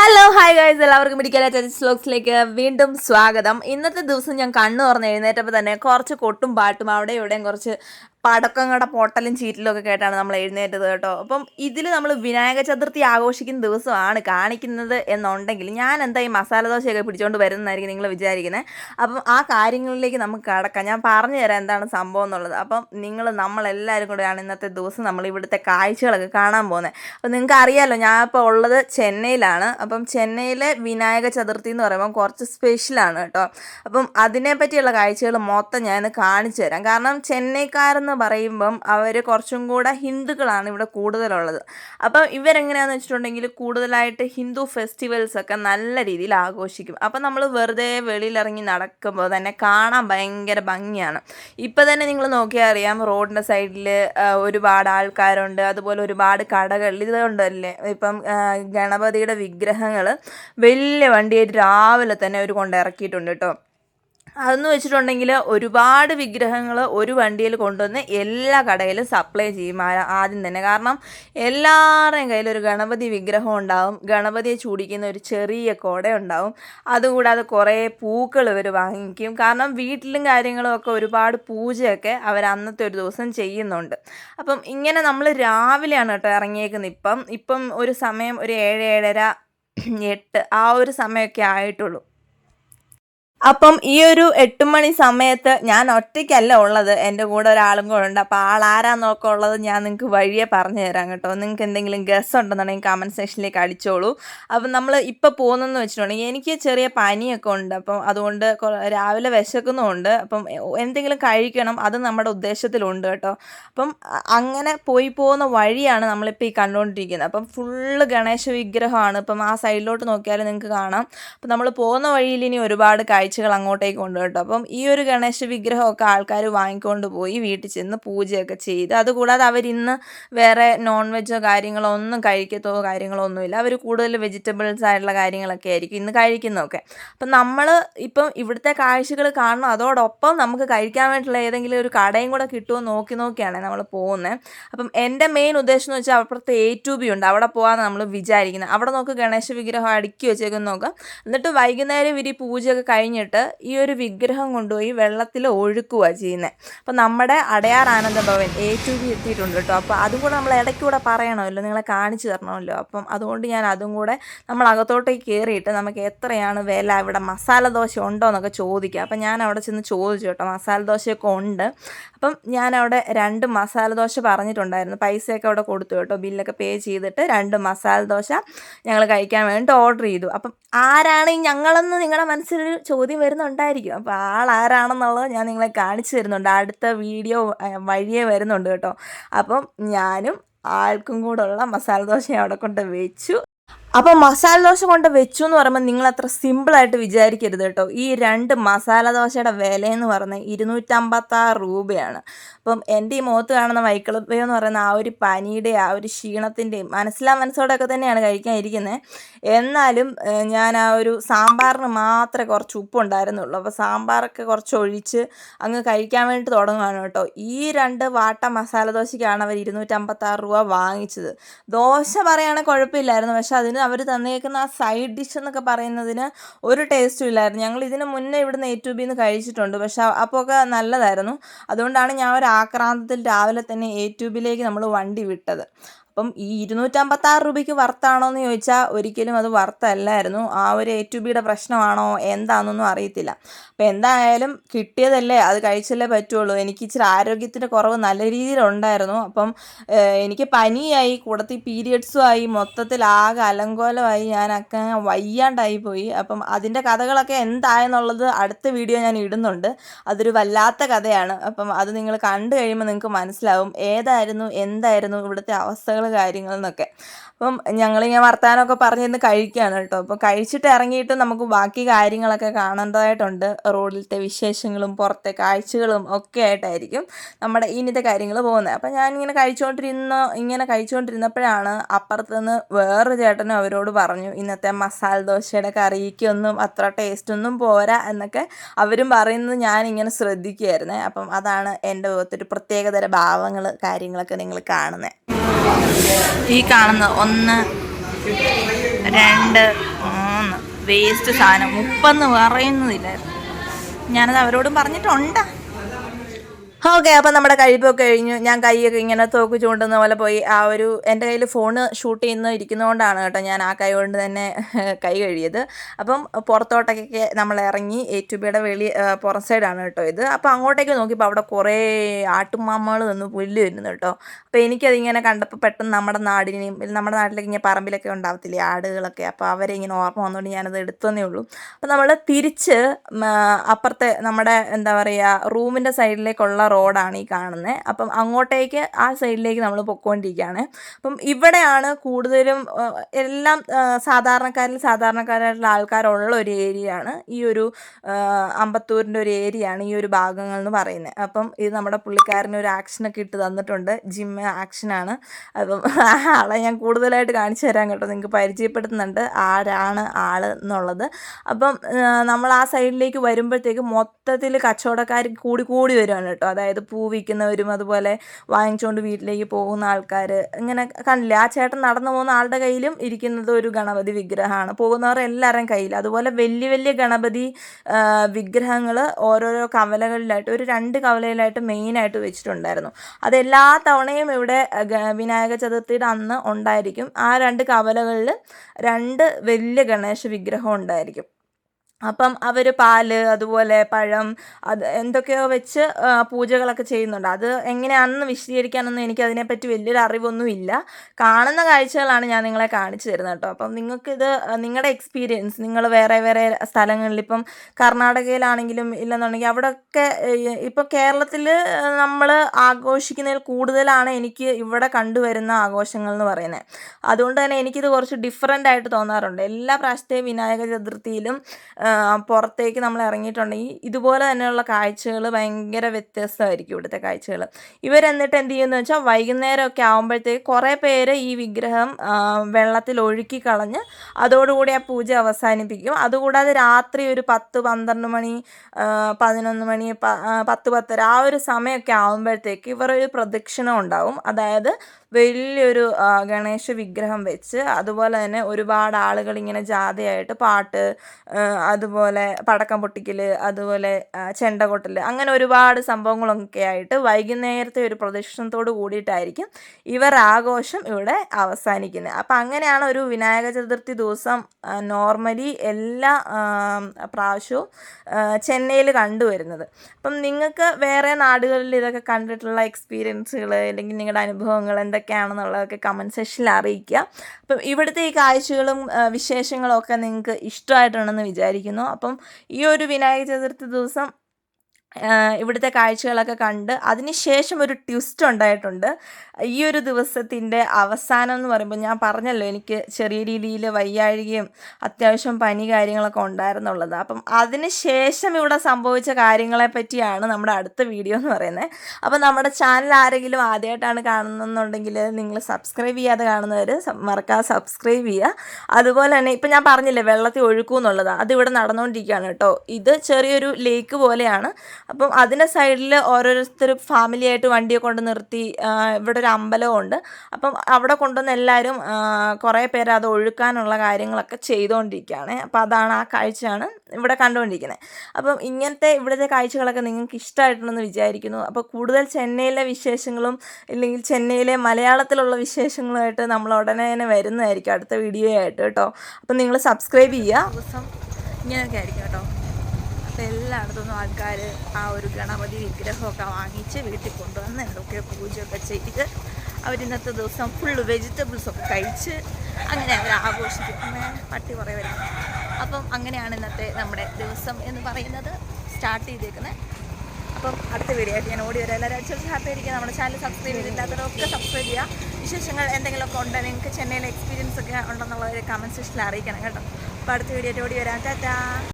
Hello hi guys എല്ലാവർക്കും medical വ്ലോഗ്സിലേക്ക് വീണ്ടും സ്വാഗതം. ഇന്നത്തെ ദിവസം ഞാൻ കണ്ണു തുറന്ന് എഴുന്നേറ്റപ്പോൾ തന്നെ കുറച്ച് കൊട്ടും പാട്ടും അവിടെ ഇവിടെയും കുറച്ച് പടക്കങ്ങളുടെ പൊട്ടലും ചീറ്റലും ഒക്കെ കേട്ടാണ് നമ്മൾ എഴുന്നേറ്റത് കേട്ടോ. അപ്പം ഇതിൽ നമ്മൾ വിനായക ചതുർത്ഥി ആഘോഷിക്കുന്ന ദിവസമാണ് കാണിക്കുന്നത് എന്നുണ്ടെങ്കിൽ ഞാൻ എന്താ ഈ മസാല ദോശയൊക്കെ പിടിച്ചുകൊണ്ട് വരുന്നതായിരിക്കും നിങ്ങൾ വിചാരിക്കുന്നത് അപ്പം ആ കാര്യങ്ങളിലേക്ക് നമുക്ക് കടക്കാം. ഞാൻ പറഞ്ഞു തരാം എന്താണ് സംഭവം എന്നുള്ളത്. അപ്പം നിങ്ങൾ നമ്മളെല്ലാവരും കൂടെയാണ് ഇന്നത്തെ ദിവസം നമ്മൾ ഇവിടുത്തെ കാഴ്ചകളൊക്കെ കാണാൻ പോകുന്നത് അപ്പം നിങ്ങൾക്ക് അറിയാമല്ലോ ഞാൻ ഇപ്പോൾ ഉള്ളത് ചെന്നൈയിലാണ്. അപ്പം ചെന്നൈയിലെ വിനായക ചതുർത്ഥി എന്ന് പറയുമ്പോൾ കുറച്ച് സ്പെഷ്യലാണ് കേട്ടോ. അപ്പം അതിനെപ്പറ്റിയുള്ള കാഴ്ചകൾ മൊത്തം ഞാൻ കാണിച്ചു തരാം. കാരണം ചെന്നൈക്കാരെന്ന് പറയുമ്പം അവർ കുറച്ചും കൂടെ ഹിന്ദുക്കളാണ് ഇവിടെ കൂടുതലുള്ളത്. അപ്പം ഇവരെങ്ങനെയാണെന്ന് വെച്ചിട്ടുണ്ടെങ്കിൽ കൂടുതലായിട്ട് ഹിന്ദു ഫെസ്റ്റിവൽസ് ഒക്കെ നല്ല രീതിയിൽ ആഘോഷിക്കും. അപ്പം നമ്മൾ വെറുതെ വെളിയിലിറങ്ങി നടക്കുമ്പോൾ തന്നെ കാണാൻ ഭയങ്കര ഭംഗിയാണ്. ഇപ്പം തന്നെ നിങ്ങൾ നോക്കിയാൽ അറിയാം റോഡിന്റെ സൈഡിൽ ഒരുപാട് ആൾക്കാരുണ്ട്. അതുപോലെ ഒരുപാട് കടകൾ ഇതുകൊണ്ടല്ലേ ഇപ്പം ഗണപതിയുടെ വിഗ്രഹങ്ങൾ വലിയ വണ്ടിയായിട്ട് രാവിലെ തന്നെ അവർ കൊണ്ടിറക്കിയിട്ടുണ്ട് കേട്ടോ. അതെന്ന് വെച്ചിട്ടുണ്ടെങ്കിൽ ഒരുപാട് വിഗ്രഹങ്ങൾ ഒരു വണ്ടിയിൽ കൊണ്ടുവന്ന് എല്ലാ കടയിലും സപ്ലൈ ചെയ്യും ആദ്യം തന്നെ. കാരണം എല്ലാവരുടെയും കയ്യിൽ ഒരു ഗണപതി വിഗ്രഹം ഉണ്ടാവും. ഗണപതിയെ ചൂടിക്കുന്ന ഒരു ചെറിയ കുട ഉണ്ടാവും. അതുകൂടാതെ കുറേ പൂക്കൾ ഇവർ വാങ്ങിക്കും. കാരണം വീട്ടിലും കാര്യങ്ങളും ഒക്കെ ഒരുപാട് പൂജയൊക്കെ അവർ അന്നത്തെ ഒരു ദിവസം ചെയ്യുന്നുണ്ട്. അപ്പം ഇങ്ങനെ നമ്മൾ രാവിലെയാണ് കേട്ടോ ഇറങ്ങിയേക്കുന്നത് ഇപ്പം. ഇപ്പം ഒരു സമയം ഒരു ഏഴ് ഏഴര എട്ട് ആ ഒരു സമയമൊക്കെ ആയിട്ടുള്ളൂ. അപ്പം ഈ ഒരു എട്ട് മണി സമയത്ത് ഞാൻ ഒറ്റയ്ക്കല്ല ഉള്ളത്. എന്റെ കൂടെ ഒരാളും കൂടെ ഉണ്ട്. അപ്പോൾ ആൾ ആരാന്നൊക്കെ ഉള്ളത് ഞാൻ നിങ്ങൾക്ക് വഴിയെ പറഞ്ഞു തരാം കേട്ടോ. നിങ്ങൾക്ക് എന്തെങ്കിലും ഗസ് ഉണ്ടെന്നുണ്ടെങ്കിൽ കമന്റ് സെക്ഷനിലേക്ക് അടിച്ചോളൂ. അപ്പം നമ്മൾ ഇപ്പോൾ പോകുന്നതെന്ന് വെച്ചിട്ടുണ്ടെങ്കിൽ എനിക്ക് ചെറിയ പനിയൊക്കെ ഉണ്ട്. അപ്പം അതുകൊണ്ട് രാവിലെ വിശക്കുന്നുമുണ്ട്. അപ്പം എന്തെങ്കിലും കഴിക്കണം. അത് നമ്മുടെ ഉദ്ദേശത്തിലുണ്ട് കേട്ടോ. അപ്പം അങ്ങനെ പോയി പോകുന്ന വഴിയാണ് നമ്മളിപ്പോൾ ഈ കണ്ടുകൊണ്ടിരിക്കുന്നത് അപ്പം ഫുള്ള് ഗണേശ വിഗ്രഹമാണ്. ഇപ്പം ആ സൈഡിലോട്ട് നോക്കിയാൽ നിങ്ങൾക്ക് കാണാം. അപ്പം നമ്മൾ പോകുന്ന വഴിയിൽ ഇനി ഒരുപാട് കാഴ്ചകൾ അങ്ങോട്ടേക്ക് കൊണ്ടു കേട്ടോ. അപ്പം ഈ ഒരു ഗണേശ വിഗ്രഹമൊക്കെ ആൾക്കാർ വാങ്ങിക്കൊണ്ട് പോയി വീട്ടിൽ ചെന്ന് പൂജയൊക്കെ ചെയ്ത്. അതുകൂടാതെ അവരിന്ന് വേറെ നോൺ വെജോ കാര്യങ്ങളോ ഒന്നും കഴിക്കത്തോ കാര്യങ്ങളോ ഒന്നുമില്ല. അവർ കൂടുതൽ വെജിറ്റബിൾസ് ആയിട്ടുള്ള കാര്യങ്ങളൊക്കെ ആയിരിക്കും ഇന്ന് കഴിക്കുന്നതൊക്കെ. അപ്പം നമ്മൾ ഇപ്പം ഇവിടുത്തെ കാഴ്ചകൾ കാണണം. അതോടൊപ്പം നമുക്ക് കഴിക്കാൻ വേണ്ടിയിട്ടുള്ള ഏതെങ്കിലും ഒരു കടയും കൂടെ കിട്ടുമോ നോക്കി നോക്കിയാണ് നമ്മൾ പോകുന്നത്. അപ്പം എന്റെ മെയിൻ ഉദ്ദേശം എന്ന് വെച്ചാൽ അപ്പുറത്ത് എ ടു ബി ഉണ്ട്. അവിടെ പോകാമെന്ന് നമ്മൾ വിചാരിക്കുന്നത്. അവിടെ നോക്ക് ഗണേശ വിഗ്രഹം അടുക്കി വെച്ചേക്കും നോക്കാം. എന്നിട്ട് വൈകുന്നേരം ഇവർ പൂജയൊക്കെ പൂജയൊക്കെ കഴിഞ്ഞിട്ട് ഈ ഒരു വിഗ്രഹം കൊണ്ടുപോയി വെള്ളത്തിൽ ഒഴുക്കുക ചെയ്യുന്നത് അപ്പോൾ നമ്മുടെ Adyar Anandabhavan A to B എത്തിയിട്ടുണ്ട് കേട്ടോ. അപ്പോൾ അതും കൂടെ നമ്മൾ ഇടയ്ക്കൂടെ പറയണമല്ലോ നിങ്ങളെ കാണിച്ചു തരണമല്ലോ. അപ്പം അതുകൊണ്ട് ഞാൻ അതും കൂടെ നമ്മൾ അകത്തോട്ടേക്ക് കയറിയിട്ട് നമുക്ക് എത്രയാണ് വില ഇവിടെ മസാല ദോശ ഉണ്ടോ എന്നൊക്കെ ചോദിക്കുക അപ്പം ഞാൻ അവിടെ ചെന്ന് ചോദിച്ചു കേട്ടോ മസാല ദോശയൊക്കെ ഉണ്ട്. അപ്പം ഞാൻ അവിടെ രണ്ട് മസാല ദോശ പറഞ്ഞിട്ടുണ്ടായിരുന്നു. പൈസയൊക്കെ അവിടെ കൊടുത്തു കേട്ടോ. ബില്ലൊക്കെ പേ ചെയ്തിട്ട് രണ്ട് മസാല ദോശ ഞങ്ങൾ കഴിക്കാൻ വേണ്ടി ഓർഡർ ചെയ്തു. അപ്പം ആരാണ് ഈ ഞങ്ങളെന്ന് നിങ്ങളുടെ മനസ്സിലൊരു ചോദ്യം വരുന്നുണ്ടായിരിക്കും. അപ്പോൾ ആൾ ആരാണെന്നുള്ളത് ഞാൻ നിങ്ങളെ കാണിച്ചു തരുന്നുണ്ട്. അടുത്ത വീഡിയോ വഴിയേ വരുന്നുണ്ട് കേട്ടോ. അപ്പം ഞാനും ആൾക്കും കൂടെ ഉള്ള മസാല ദോശ അവിടെ കൊണ്ട് വെച്ചു. അപ്പോൾ മസാല ദോശ കൊണ്ട് വെച്ചു എന്ന് പറയുമ്പോൾ നിങ്ങൾ അത്ര സിമ്പിളായിട്ട് വിചാരിക്കരുത് കേട്ടോ. ഈ രണ്ട് മസാല ദോശയുടെ വില എന്ന് പറയുന്നത് ഇരുന്നൂറ്റമ്പത്താറ് രൂപയാണ്. അപ്പം എന്റെ ഈ മുഖത്ത് കാണുന്ന വൈക്കളപ്പയോ എന്ന് പറയുന്ന ആ ഒരു പനിയുടെ ആ ഒരു ക്ഷീണത്തിന്റെയും മനസ്സിലാ മനസ്സോടൊക്കെ തന്നെയാണ് കഴിക്കാൻ ഇരിക്കുന്നത് എന്നാലും ഞാൻ ആ ഒരു സാമ്പാറിന് മാത്രമേ കുറച്ച് ഉപ്പുണ്ടായിരുന്നുള്ളൂ. അപ്പോൾ സാമ്പാറൊക്കെ കുറച്ച് ഒഴിച്ച് അങ്ങ് കഴിക്കാൻ വേണ്ടി തുടങ്ങുകയാണ് കേട്ടോ. ഈ രണ്ട് വാട്ട മസാല ദോശയ്ക്കാണ് അവർ ഇരുന്നൂറ്റമ്പത്താറ് രൂപ വാങ്ങിച്ചത്. ദോശ പറയുകയാണെങ്കിൽ കുഴപ്പമില്ലായിരുന്നു. പക്ഷെ അതിന് അവർ തന്നേക്കുന്ന ആ സൈഡ് ഡിഷ് എന്നൊക്കെ പറയുന്നതിന് ഒരു ടേസ്റ്റും ഇല്ലായിരുന്നു. ഞങ്ങൾ ഇതിന് മുന്നേ ഇവിടുന്ന് എ ടു ബിന്ന് കഴിച്ചിട്ടുണ്ട്. പക്ഷേ അപ്പോൾ ഒക്കെ നല്ലതായിരുന്നു. അതുകൊണ്ടാണ് ഞാൻ ഒരു ആക്രാന്തത്തിൽ രാവിലെ തന്നെ ബിയിലേക്ക് നമ്മൾ വണ്ടി വിട്ടത്. അപ്പം ഈ ഇരുന്നൂറ്റമ്പത്താറ് രൂപയ്ക്ക് വർത്താണോ എന്ന് ചോദിച്ചാൽ ഒരിക്കലും അത് വർത്തല്ലായിരുന്നു ആ ഒരു എ ടു ബിയുടെ പ്രശ്നമാണോ? എന്താണെന്നൊന്നും അറിയത്തില്ല. അപ്പം എന്തായാലും കിട്ടിയതല്ലേ? അത് കഴിച്ചല്ലേ പറ്റുള്ളൂ. എനിക്ക് ഇച്ചിരി ആരോഗ്യത്തിന്റെ കുറവ് നല്ല രീതിയിലുണ്ടായിരുന്നു അപ്പം എനിക്ക് പനിയായി കൂടത്തി പീരിയഡ്സും ആയി മൊത്തത്തിൽ ആകെ അലങ്കോലമായി ഞാനൊക്കെ വയ്യാണ്ടായി പോയി. അപ്പം അതിന്റെ കഥകളൊക്കെ എന്തായെന്നുള്ളത് അടുത്ത വീഡിയോ ഞാൻ ഇടുന്നുണ്ട്. അതൊരു വല്ലാത്ത കഥയാണ്. അപ്പം അത് നിങ്ങൾ കണ്ടു കഴിയുമ്പോൾ നിങ്ങൾക്ക് മനസ്സിലാവും. ഏതായിരുന്നു? എന്തായിരുന്നു? ഇവിടുത്തെ അവസ്ഥകൾ കാര്യങ്ങൾ എന്നൊക്കെ അപ്പം ഞങ്ങളിങ്ങനെ വർത്താനമൊക്കെ പറഞ്ഞിരുന്ന് കഴിക്കുകയാണ് കേട്ടോ. അപ്പോൾ കഴിച്ചിട്ട് ഇറങ്ങിയിട്ട് നമുക്ക് ബാക്കി കാര്യങ്ങളൊക്കെ കാണേണ്ടതായിട്ടുണ്ട്. റോഡിലത്തെ വിശേഷങ്ങളും പുറത്തെ കാഴ്ചകളും ഒക്കെ ആയിട്ടായിരിക്കും നമ്മുടെ ഇനിത്തെ കാര്യങ്ങൾ പോകുന്നത്. അപ്പം ഞാനിങ്ങനെ കഴിച്ചുകൊണ്ടിരുന്ന ഇങ്ങനെ കഴിച്ചുകൊണ്ടിരുന്നപ്പോഴാണ് അപ്പുറത്ത് നിന്ന് വേറൊരു ചേട്ടനും അവരോട് പറഞ്ഞു ഇന്നത്തെ മസാല ദോശയുടെ കറിക്കൊന്നും അത്ര ടേസ്റ്റൊന്നും പോരാ എന്നൊക്കെ അവരും പറയുന്നത് ഞാനിങ്ങനെ ശ്രദ്ധിക്കുമായിരുന്നേ അപ്പം അതാണ് എന്റെ ഒരു പ്രത്യേകതര ഭാവങ്ങൾ കാര്യങ്ങളൊക്കെ നിങ്ങൾ കാണുന്നത് ഈ കാണുന്ന ഒന്ന് രണ്ട് മൂന്ന്. വേസ്റ്റ് സാധനം. ഉപ്പെന്ന് പറയുന്നതില്ലായിരുന്നു. ഞാനത് അവരോടും പറഞ്ഞിട്ടുണ്ട്. ഓക്കെ അപ്പം നമ്മുടെ കഴിപ്പൊക്കെ കഴിഞ്ഞു. ഞാൻ കൈയൊക്കെ ഇങ്ങനെ തോക്ക് ചൂണ്ടുന്ന പോലെ പോയി. ആ ഒരു എന്റെ കയ്യിൽ ഫോണ് ഷൂട്ട് ചെയ്യുന്ന ഇരിക്കുന്നതുകൊണ്ടാണ് കേട്ടോ ഞാൻ ആ കൈ കൊണ്ട് തന്നെ കൈ കഴിയത് അപ്പം പുറത്തോട്ടൊക്കെ നമ്മൾ ഇറങ്ങി എ ടു ബിയുടെ വെളി പുറം സൈഡാണ് കേട്ടോ ഇത്. അപ്പോൾ അങ്ങോട്ടേക്ക് നോക്കിയപ്പോൾ അവിടെ കുറേ ആട്ടുമാമ്മകൾ നിന്ന് പുല്ല് വരുന്നു കേട്ടോ. അപ്പോൾ എനിക്കതിങ്ങനെ കണ്ടപ്പോൾ പെട്ടെന്ന് നമ്മുടെ നാടിനെയും നമ്മുടെ നാട്ടിലേക്ക് ഇങ്ങനെ പറമ്പിലൊക്കെ ഉണ്ടാവത്തില്ലേ ആടുകളൊക്കെ. അപ്പോൾ അവരെ ഇങ്ങനെ ഓർമ്മ വന്നുകൊണ്ട് ഞാനത് എടുത്തതേ ഉള്ളൂ. അപ്പോൾ നമ്മൾ തിരിച്ച് അപ്പുറത്തെ നമ്മുടെ എന്താ പറയുക റൂമിന്റെ സൈഡിലേക്കുള്ള റോഡാണ് ഈ കാണുന്നത് അപ്പം അങ്ങോട്ടേക്ക് ആ സൈഡിലേക്ക് നമ്മൾ പൊയ്ക്കൊണ്ടിരിക്കുകയാണ് അപ്പം ഇവിടെയാണ് കൂടുതലും എല്ലാം സാധാരണക്കാരിൽ സാധാരണക്കാരായിട്ടുള്ള ആൾക്കാരുള്ള ഒരു ഏരിയയാണ്. ഈ ഒരു അമ്പത്തൂരിന്റെ ഒരു ഏരിയയാണ് ഈ ഒരു ഭാഗങ്ങൾ എന്ന് പറയുന്നത് അപ്പം ഇത് നമ്മുടെ പുള്ളിക്കാരന് ഒരു ആക്ഷനൊക്കെ ഇട്ട് തന്നിട്ടുണ്ട്. ജിം ആക്ഷനാണ്. അപ്പം ആളെ ഞാൻ കൂടുതലായിട്ട് കാണിച്ചു തരാൻ കേട്ടോ. നിങ്ങൾക്ക് പരിചയപ്പെടുത്തുന്നുണ്ട് ആരാണ് ആൾ എന്നുള്ളത്. അപ്പം നമ്മൾ ആ സൈഡിലേക്ക് വരുമ്പോഴത്തേക്ക് മൊത്തത്തിൽ കച്ചവടക്കാർ കൂടി കൂടി വരുവാണ് കേട്ടോ. പൂ വിൽക്കുന്നവരും അതുപോലെ വാങ്ങിച്ചുകൊണ്ട് വീട്ടിലേക്ക് പോകുന്ന ആൾക്കാർ ഇങ്ങനെ കണ്ടില്ലേ? ആ ചേട്ടൻ നടന്നു പോകുന്ന ആളുടെ കയ്യിലും ഇരിക്കുന്നത് ഒരു ഗണപതി വിഗ്രഹമാണ്. പോകുന്നവർ എല്ലാവരുടെയും കയ്യിൽ അതുപോലെ വലിയ വലിയ ഗണപതി വിഗ്രഹങ്ങൾ ഓരോരോ കവലകളിലായിട്ട് ഒരു രണ്ട് കവലയിലായിട്ട് മെയിനായിട്ട് വെച്ചിട്ടുണ്ടായിരുന്നു. അത് എല്ലാ തവണയും ഇവിടെ വിനായക ചതുർത്ഥിയുടെ അന്ന് ഉണ്ടായിരിക്കും. ആ രണ്ട് കവലകളിൽ രണ്ട് വലിയ ഗണേശ വിഗ്രഹം ഉണ്ടായിരിക്കും. അപ്പം അവർ പാൽ അതുപോലെ പഴം അത് എന്തൊക്കെയോ വെച്ച് പൂജകളൊക്കെ ചെയ്യുന്നുണ്ട്. അത് എങ്ങനെയാണെന്ന് വിശദീകരിക്കാനൊന്നും എനിക്ക് അതിനെപ്പറ്റി വലിയൊരു അറിവൊന്നുമില്ല കാണുന്ന കാഴ്ചകളാണ് ഞാൻ നിങ്ങളെ കാണിച്ചു തരുന്നത് കേട്ടോ. അപ്പം നിങ്ങൾക്കിത് നിങ്ങളുടെ എക്സ്പീരിയൻസ് നിങ്ങൾ വേറെ വേറെ സ്ഥലങ്ങളിൽ ഇപ്പം കർണാടകയിലാണെങ്കിലും ഇല്ലെന്നുണ്ടെങ്കിൽ അവിടെയൊക്കെ ഇപ്പം കേരളത്തിൽ നമ്മൾ ആഘോഷിക്കുന്നതിൽ കൂടുതലാണ് എനിക്ക് ഇവിടെ കണ്ടുവരുന്ന ആഘോഷങ്ങൾ എന്ന് പറയുന്നത്. അതുകൊണ്ട് തന്നെ എനിക്കിത് കുറച്ച് ഡിഫറെന്റ് ആയിട്ട് തോന്നാറുണ്ട്. എല്ലാ പ്രാവശ്യത്തെയും വിനായക ചതുർത്ഥിയിലും പുറത്തേക്ക് നമ്മൾ ഇറങ്ങിയിട്ടുണ്ടെങ്കിൽ ഇതുപോലെ തന്നെയുള്ള കാഴ്ചകൾ ഭയങ്കര വ്യത്യസ്തമായിരിക്കും ഇവിടുത്തെ കാഴ്ചകൾ. ഇവർ എന്നിട്ട് എന്ത് ചെയ്യുമെന്ന് വെച്ചാൽ വൈകുന്നേരമൊക്കെ ആകുമ്പോഴത്തേക്ക് കുറേ പേര് ഈ വിഗ്രഹം വെള്ളത്തിൽ ഒഴുക്കി കളഞ്ഞ് അതോടുകൂടി ആ പൂജ അവസാനിപ്പിക്കും. അതുകൂടാതെ രാത്രി ഒരു പത്ത് പന്ത്രണ്ട് മണി പതിനൊന്ന് മണി പത്ത് പത്തര ആ ഒരു സമയമൊക്കെ ആകുമ്പോഴത്തേക്ക് ഇവർ ഒരു പ്രദക്ഷിണം ഉണ്ടാവും. അതായത് വലിയൊരു ഗണേശ വിഗ്രഹം വെച്ച് അതുപോലെ തന്നെ ഒരുപാട് ആളുകൾ ഇങ്ങനെ ജാഥയായിട്ട് പാട്ട് അതുപോലെ പടക്കം പൊട്ടിക്കൽ അതുപോലെ ചെണ്ട കൊട്ടൽ അങ്ങനെ ഒരുപാട് സംഭവങ്ങളൊക്കെ ആയിട്ട് വൈകുന്നേരത്തെ ഒരു പ്രദക്ഷിണത്തോട് കൂടിയിട്ടായിരിക്കും ഇവർ ആഘോഷം ഇവിടെ അവസാനിക്കുന്നത്. അപ്പം അങ്ങനെയാണ് ഒരു വിനായക ചതുർത്ഥി ദിവസം നോർമലി എല്ലാ പ്രാവശ്യവും ചെന്നൈയിൽ കണ്ടുവരുന്നത്. അപ്പം നിങ്ങൾക്ക് വേറെ നാടുകളിൽ ഇതൊക്കെ കണ്ടിട്ടുള്ള എക്സ്പീരിയൻസുകൾ അല്ലെങ്കിൽ നിങ്ങളുടെ അനുഭവങ്ങൾ എന്തൊക്കെയാണെന്നുള്ളതൊക്കെ കമന്റ് സെക്ഷനിൽ അറിയിക്കുക. അപ്പം ഇവിടുത്തെ ഈ കാഴ്ചകളും വിശേഷങ്ങളും ഒക്കെ നിങ്ങൾക്ക് ഇഷ്ടമായിട്ടുണ്ടെന്ന് വിചാരിക്കുന്നു. അപ്പം ഈ ഒരു വിനായക ചതുർത്ഥി ദിവസം ഇവിടുത്തെ കാഴ്ചകളൊക്കെ കണ്ട് അതിനുശേഷം ഒരു ട്വിസ്റ്റ് ഉണ്ടായിട്ടുണ്ട്. ഈ ഒരു ദിവസത്തിന്റെ അവസാനം എന്ന് പറയുമ്പോൾ ഞാൻ പറഞ്ഞല്ലോ എനിക്ക് ചെറിയ രീതിയിൽ വയ്യാഴികയും അത്യാവശ്യം പനി കാര്യങ്ങളൊക്കെ ഉണ്ടായിരുന്നുള്ളത്. അപ്പം അതിന് ശേഷം ഇവിടെ സംഭവിച്ച കാര്യങ്ങളെ പറ്റിയാണ് നമ്മുടെ അടുത്ത വീഡിയോ എന്ന് പറയുന്നത്. അപ്പം നമ്മുടെ ചാനൽ ആരെങ്കിലും ആദ്യമായിട്ടാണ് കാണുന്നുണ്ടെങ്കിൽ നിങ്ങൾ സബ്സ്ക്രൈബ് ചെയ്യാതെ കാണുന്നവർ മറക്കാതെ സബ്സ്ക്രൈബ് ചെയ്യുക. അതുപോലെ തന്നെ ഇപ്പം ഞാൻ പറഞ്ഞില്ലേ വെള്ളത്തിൽ ഒഴുക്കൂ എന്നുള്ളത്. അത് ഇവിടെ നടന്നുകൊണ്ടിരിക്കുകയാണ് കേട്ടോ. ഇത് ചെറിയൊരു ലേക്ക് പോലെയാണ്. അപ്പം അതിന്റെ സൈഡിൽ ഓരോരുത്തർ ഫാമിലി ആയിട്ട് വണ്ടിയെ കൊണ്ട് നിർത്തി ഇവിടെ ഒരു അമ്പലമുണ്ട് അപ്പം അവിടെ കൊണ്ടുവന്ന് എല്ലാവരും കുറേ പേര് അത് ഒഴുക്കാനുള്ള കാര്യങ്ങളൊക്കെ ചെയ്തുകൊണ്ടിരിക്കുകയാണ് അപ്പോൾ അതാണ് ആ കാഴ്ചയാണ് ഇവിടെ കണ്ടുകൊണ്ടിരിക്കുന്നത്. അപ്പം ഇങ്ങനത്തെ ഇവിടുത്തെ കാഴ്ചകളൊക്കെ നിങ്ങൾക്ക് ഇഷ്ടമായിട്ടുണ്ടെന്ന് വിചാരിക്കുന്നു. അപ്പോൾ കൂടുതൽ ചെന്നൈയിലെ വിശേഷങ്ങളും ഇല്ലെങ്കിൽ ചെന്നൈയിലെ മലയാളത്തിലുള്ള വിശേഷങ്ങളുമായിട്ട് നമ്മൾ ഉടനെ തന്നെ വരുന്നതായിരിക്കും അടുത്ത വീഡിയോ ആയിട്ട് കേട്ടോ. അപ്പം നിങ്ങൾ സബ്സ്ക്രൈബ് ചെയ്യുക. ദിവസം ഇങ്ങനെയൊക്കെ ആയിരിക്കും കേട്ടോ. അപ്പോൾ എല്ലായിടത്തുനിന്നും ആൾക്കാർ ആ ഒരു ഗണപതി വിഗ്രഹമൊക്കെ വാങ്ങിച്ച് വീട്ടിൽ കൊണ്ടുവന്ന് എന്തൊക്കെയോ പൂജയൊക്കെ ചെയ്ത് അവർ ഇന്നത്തെ ദിവസം ഫുള്ള് വെജിറ്റബിൾസൊക്കെ കഴിച്ച് അങ്ങനെ അവർ ആഘോഷിക്കും പട്ടി കുറേ വരും. അപ്പം അങ്ങനെയാണ് ഇന്നത്തെ നമ്മുടെ ദിവസം എന്ന് പറയുന്നത് സ്റ്റാർട്ട് ചെയ്തേക്കുന്നത്. അപ്പം അടുത്ത വീഡിയോ ആയിട്ട് ഞാൻ ഓടി വരാം. എല്ലാവരും അടിച്ചു ഹാപ്പി ആയിരിക്കും നമ്മുടെ ചാനൽ സബ്സ്ക്രൈബ് ചെയ്തില്ലാത്തവരൊക്കെ സബ്സ്ക്രൈബ് ചെയ്യുക. വിശേഷങ്ങൾ എന്തെങ്കിലുമൊക്കെ ഉണ്ടോ നിങ്ങൾക്ക് ചെന്നൈയിലെ എക്സ്പീരിയൻസ് ഒക്കെ ഉണ്ടെന്നുള്ളവർ കമന്റ് സെക്ഷനിൽ അറിയിക്കണം കേട്ടോ. അപ്പോൾ അടുത്ത വീഡിയോ ആയിട്ട് ഓടി വരാം. ടാറ്റാ.